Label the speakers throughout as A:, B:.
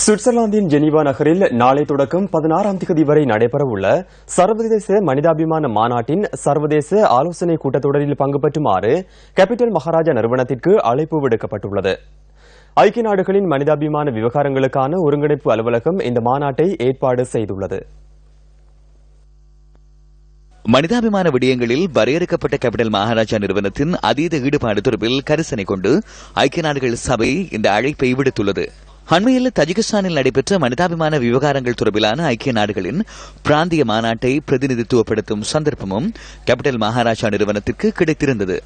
A: சுவிட்சர்லாந்தின் ஜெனீவா நகரில் நாளை தொடக்கம் பதினாறாம் தேதி வரை நடைபெறவுள்ள சர்வதேச மனிதாபிமான மாநாட்டின் சர்வதேச ஆலோசனை கூட்டத்தொடரில் பங்கு பெற்றுமாறு கேபிட்டல் மகாராஜா நிறுவனத்திற்கு அழைப்பு விடுக்கப்பட்டுள்ளது. ஐக்கிய நாடுகளின் மனிதாபிமான விவகாரங்களுக்கான ஒருங்கிணைப்பு அலுவலகம் இந்த மாநாட்டை ஏற்பாடு செய்துள்ளது.
B: மனிதாபிமான விடயங்களில் வரையறுக்கப்பட்ட கேபிட்டல் மகாராஜா நிறுவனத்தின் அதீத ஈடுபாடு தொடர்பில் கரிசனை கொண்டு ஐக்கிய நாடுகள் சபை இந்த அழைப்பை விடுத்துள்ளது. அண்மையில் தஜிகிஸ்தானில் நடைபெற்ற மனிதாபிமான விவகாரங்கள் தொடர்பிலான ஐக்கிய நாடுகளின் பிராந்திய மாநாட்டை பிரதிநிதித்துவப்படுத்தும் சந்தர்ப்பமும் கேபிட்டல் மகாராஜா நிறுவனத்திற்கு கிடைத்திருந்தது.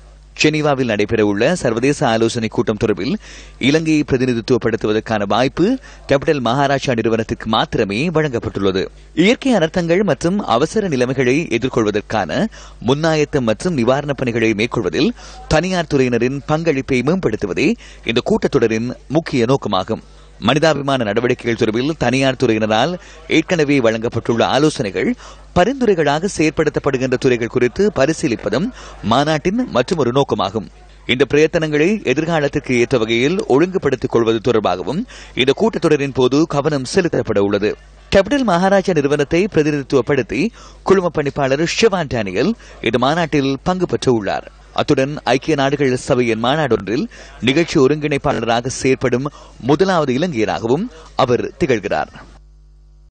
B: ஜெனீவாவில் நடைபெறவுள்ள சர்வதேச ஆலோசனை கூட்டம் தொடர்பில் இலங்கையை பிரதிநிதித்துவப்படுத்துவதற்கான வாய்ப்பு கேபிட்டல் மகாராஷ்டிரா நிறுவனத்திற்கு மாத்திரமே வழங்கப்பட்டுள்ளது. இயற்கை அனர்த்தங்கள் மற்றும் அவசர நிலைமைகளை எதிர்கொள்வதற்கான முன்னாயத்தம் மற்றும் நிவாரணப் பணிகளை மேற்கொள்வதில் தனியார் துறையினரின் பங்களிப்பை மேம்படுத்துவதே இந்த கூட்டத்தொடரின் முக்கிய நோக்கமாகும். மனிதாபிமான நடவடிக்கைகள் தொடர்பில் தனியார் துறையினரால் ஏற்கனவே வழங்கப்பட்டுள்ள ஆலோசனைகள் பரிந்துரைகளாக செயற்படுத்தப்படுகின்ற துறைகள் குறித்து பரிசீலிப்பதும் மாநாட்டின் மற்றொரு நோக்கமாகும். இந்த பிரயத்தனங்களை எதிர்காலத்திற்கு ஏற்ற வகையில் ஒழுங்குபடுத்திக் கொள்வது தொடர்பாகவும் இந்த கூட்டத்தொடரின் போது கவனம் செலுத்தப்பட உள்ளது. கேபிட்டல் மகாராஜா நிறுவனத்தை பிரதிநிதித்துவப்படுத்தி குழும பணிப்பாளர் ஷிவான் டேனியல் இந்த மாநாட்டில் பங்கு பெற்று உள்ளார். அத்துடன் ஐக்கிய நாடுகள் சபையின் மாநாடொன்றில் நிகழ்ச்சி ஒருங்கிணைப்பாளராக செயற்படும் முதலாவது இலங்கையராகவும் அவர் திகழ்கிறார்.